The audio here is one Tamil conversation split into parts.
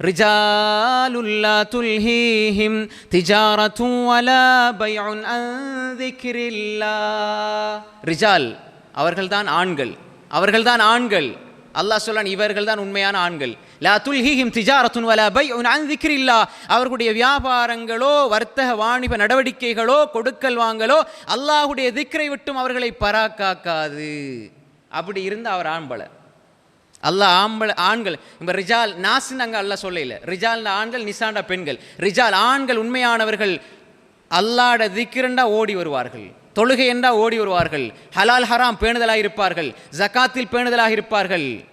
ரிஜாலுல்லா துல்ஹீஹிம் திஜாரத்தும் வலா பைஉன் அன் திக்ரில்லாஹ் ரிஜால் அவர்கள்தான் ஆண்கள் அவர்கள்தான் ஆண்கள் அல்லாஹ் சொல்லான் இவர்கள் தான் உண்மையான ஆண்கள் லா துல்ஹிஹிம் திஜாரத்துன் வலா பை அன் அவர்களுடைய வியாபாரங்களோ வர்த்தக வாணிப நடவடிக்கைகளோ கொடுக்கல் வாங்கலோ அல்லாஹுடைய திக்ரை விட்டும் அவர்களை பராக்காக்காது அப்படி இருந்து அவர் ஆண்பலை அல்லாஹ் ஆம்பளை ஆண்கள் இப்போ ரிஜால் நாசுன்னு அங்கே அல்லாஹ் சொல்லல. ரிஜால்னா ஆண்கள் நிசாண்டா பெண்கள். ரிஜால் ஆண்கள் உண்மையானவர்கள் அல்லாட திக்கிரண்டா ஓடி வருவார்கள். தொழுகை என்றா ஓடி வருவார்கள். ஹலால் ஹராம் பேணுதலாக இருப்பார்கள். ஜகாத்தில் பேணுதலாக இருப்பார்கள்.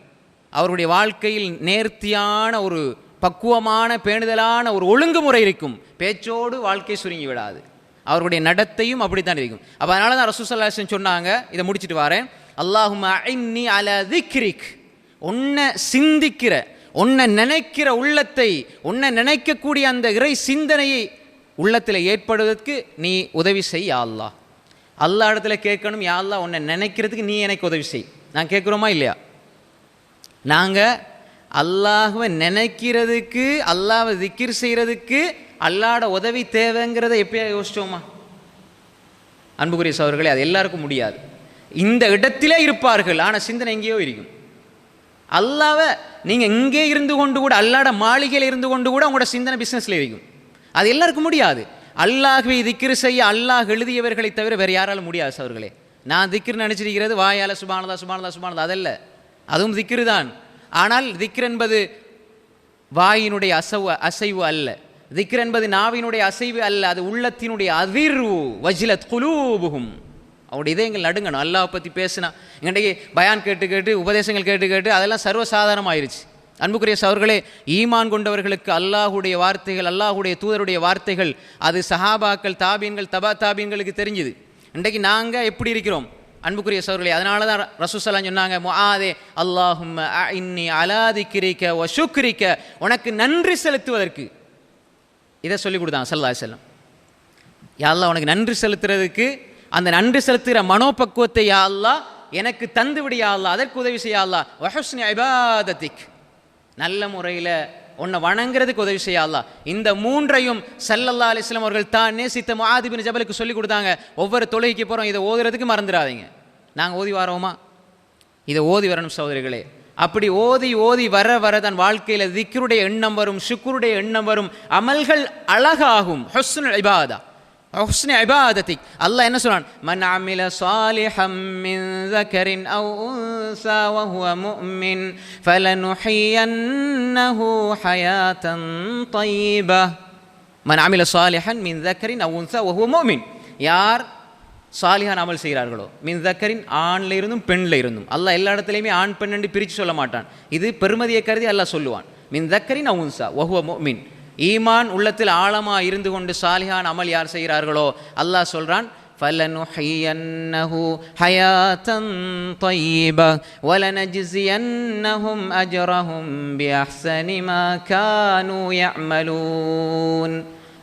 அவருடைய வாழ்க்கையில் நேர்த்தியான ஒரு பக்குவமான பேணுதலான ஒரு ஒழுங்குமுறை இருக்கும். பேச்சோடு வாழ்க்கை சுருங்கி விடாது. அவருடைய நடத்தையும் அப்படித்தான் இருக்கும். அப்போ அதனால தான் ரசூசல்லாசன் சொன்னாங்க. இதை முடிச்சிட்டு வரேன். அல்லாஹும் ஐன்னி அல திக்ரிக். உன்னை சிந்திக்கிற உன்னை நினைக்கிற உள்ளத்தை உன்னை நினைக்கக்கூடிய அந்த இறை சிந்தனையை உள்ளத்தில் ஏற்படுவதற்கு நீ உதவி செய் அல்லா அல்லா இடத்துல கேட்கணும் யாழ்லா உன்னை நினைக்கிறதுக்கு நீ எனக்கு உதவி செய். நான் கேட்குறோமா இல்லையா? நாங்கள் அல்லாஹுவை நினைக்கிறதுக்கு அல்லாவை திக்கிர் செய்கிறதுக்கு அல்லாட உதவி தேவைங்கிறத எப்பயா யோசிச்சோமா? அன்புக்குரிய சவர்களே அது எல்லாருக்கும் முடியாது. இந்த இடத்திலே இருப்பார்கள் ஆனால் சிந்தனை எங்கேயோ இருக்கும். அல்லாவை நீங்கள் இங்கே இருந்து கொண்டு கூட அல்லாட மாளிகையில் இருந்து கொண்டு கூட உங்களோட சிந்தனை பிஸ்னஸில் இருக்கும் அது எல்லாருக்கும் முடியாது. அல்லாஹ்வை திக்ரு செய்ய அல்லாஹ் எழுதியவர்களை தவிர வேறு யாராலும் முடியாது சவர்களே நான் திக்ரு நினச்சிருக்கிறது வாயால் சுபானதா சுபானதா சுபானதா அதல்ல. அதுவும் திக்ரு தான் ஆனால் திக்ர் என்பது வாயினுடைய அசவு அசைவு அல்ல. திக்ர் என்பது நாவினுடைய அசைவு அல்ல. அது உள்ளத்தினுடைய அதிர்வு. வஜிலத் குலூபுகும் அவருடைய இதயங்கள் நடுங்கணும். அல்லாஹ் பற்றி பேசினா இன்றைக்கு பயான் கேட்டு கேட்டு உபதேசங்கள் கேட்டு கேட்டு அதெல்லாம் சர்வசாதாரணமாயிருச்சு. அன்புக்குரிய சவர்களே ஈமான் கொண்டவர்களுக்கு அல்லாஹுடைய வார்த்தைகள் அல்லாஹுடைய தூதருடைய வார்த்தைகள் அது சஹாபாக்கள் தாபீன்கள் தபா தாபீன்களுக்கு தெரிஞ்சுது. இன்றைக்கு நாங்கள் எப்படி இருக்கிறோம்? அன்புக்குரிய சவர்களே அதனால தான் ரசூசலாம் சொன்னாங்க முஆதே அல்லாஹும் இன்னி அலாதிக்கிரிக்க ஒசுக்கிரிக்க உனக்கு நன்றி செலுத்துவதற்கு. இதை சொல்லிக் கொடுத்தான் சல்லா செல்லம் யாரெல்லாம் உனக்கு நன்றி செலுத்துறதுக்கு அந்த நன்றி செலுத்துகிற மனோபக்குவத்தை யாழ்லா எனக்கு தந்து விடியாள்லா அதற்கு உதவி செய்ய வஹஸ்னி இபாதத்திக் நல்ல முறையில் உன்னை வணங்குறதுக்கு உதவி செய்யாளா இந்த மூன்றையும் சல்லல்லா அலிஸ்லாம் அவர்கள் தான் நேசித்த மாதிபின் ஜபலுக்கு சொல்லி கொடுத்தாங்க. ஒவ்வொரு தொழுகைக்கு போகிறோம் இதை ஓதுறதுக்கு மறந்துடாதீங்க. நாங்கள் ஓதி வரோமா? இதை ஓதி வரணும் சகோதரிகளே. அப்படி ஓதி ஓதி வர வர தன் வாழ்க்கையில் திக்ருடைய எண்ணம் வரும் சுக்குருடைய எண்ணம் வரும். அமல்கள் அழகாகும். ஹொஸ்னு இபாதா. حسن عبادتك الله என்ன சொல்றான் من عمل صالحا من ذكر أو أنثى وهو مؤمن فلنحيينه حياة طيبة من عمل صالحا من ذكر أو أنثى وهو مؤمن யார் சாலிஹான் அமல் செய்கிறார்களோ மின் தக்கரின் ஆண்ல இருந்தும் பெண்ல இருந்தும் அல்லாஹ் எல்லா இடத்துலையுமே ஆண் பெண் என்று பிரித்து சொல்ல மாட்டான் இது பெருமதியை கருதி அல்லாஹ் சொல்லுவான் மின் தக்கரின் அவுன்சா ஒஹுவ மோமின் ஈமான் உள்ளத்தில் ஆழமாக இருந்து கொண்டு சாலிஹான் அமல் யார் செய்கிறார்களோ அல்லாஹ் சொல்கிறான் فلنحيينه حياة طيبة ولنجزينهم أجرهم بأحسن ما كانوا يعملون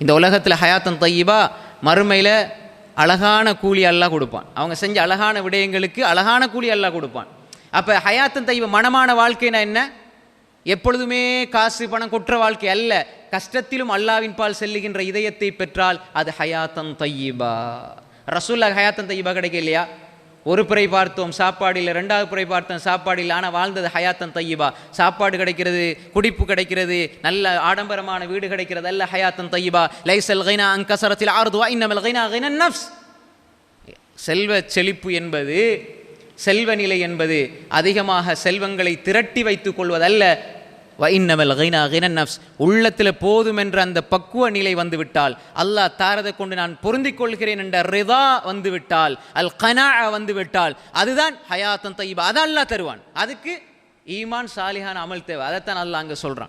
இந்த உலகத்தில் ஹயாத்தன் தையீபா மறுமையில் அழகான கூலி அல்லாஹ் கொடுப்பான் அவங்க செஞ்ச அழகான விடயங்களுக்கு அழகான கூலி அல்லாஹ் கொடுப்பான் அப்போ ஹயாத்தன் தையீபா மனமான வாழ்க்கைனா என்ன எப்பொழுதுமே காசு பணம் குற்ற வாழ்க்கை அல்ல. கஷ்டத்திலும் அல்லாவின் பால் செல்லுகின்ற இதயத்தை பெற்றால் அது ஹயாத்தன் தையீபா ரசூல்லா ஹயாத்தன் தையீபா கிடைக்க இல்லையா? ஒரு புறை பார்த்தோம் சாப்பாடு இல்லை ரெண்டாவது புறை பார்த்தோம் சாப்பாடு இல்லை ஆனால் வாழ்ந்தது ஹயாத்தன் தையீபா சாப்பாடு கிடைக்கிறது குடிப்பு கிடைக்கிறது நல்ல ஆடம்பரமான வீடு கிடைக்கிறது அல்ல ஹயாத்தன் தையீபா லைசல் கைனா அங்கசரத்தில் ஆறுதுவா இன்னமல் கைனா கைனா நஃப்ஸ். செல்வ செழிப்பு என்பது செல்வ நிலை என்பது அதிகமாக செல்வங்களை திரட்டி வைத்துக் கொள்வதல்ல. வைன்னமல் கைனா கைனன் நப்ஸ் உள்ளத்தில் போதும் என்ற அந்த பக்குவ நிலை வந்துவிட்டால் அல்லாஹ் தாரதை கொண்டு நான் பொருந்திக் கொள்கிறேன் என்ற ரிதா வந்துவிட்டால் அல் கனா வந்துவிட்டால் அதுதான் ஹயாத்தன் தையீபா அதான் அல்லாஹ் தருவான். அதுக்கு ஈமான் சாலிஹான் அமல் தேவை. அதைத்தான் அல்லாஹ் அங்கே சொல்கிறான்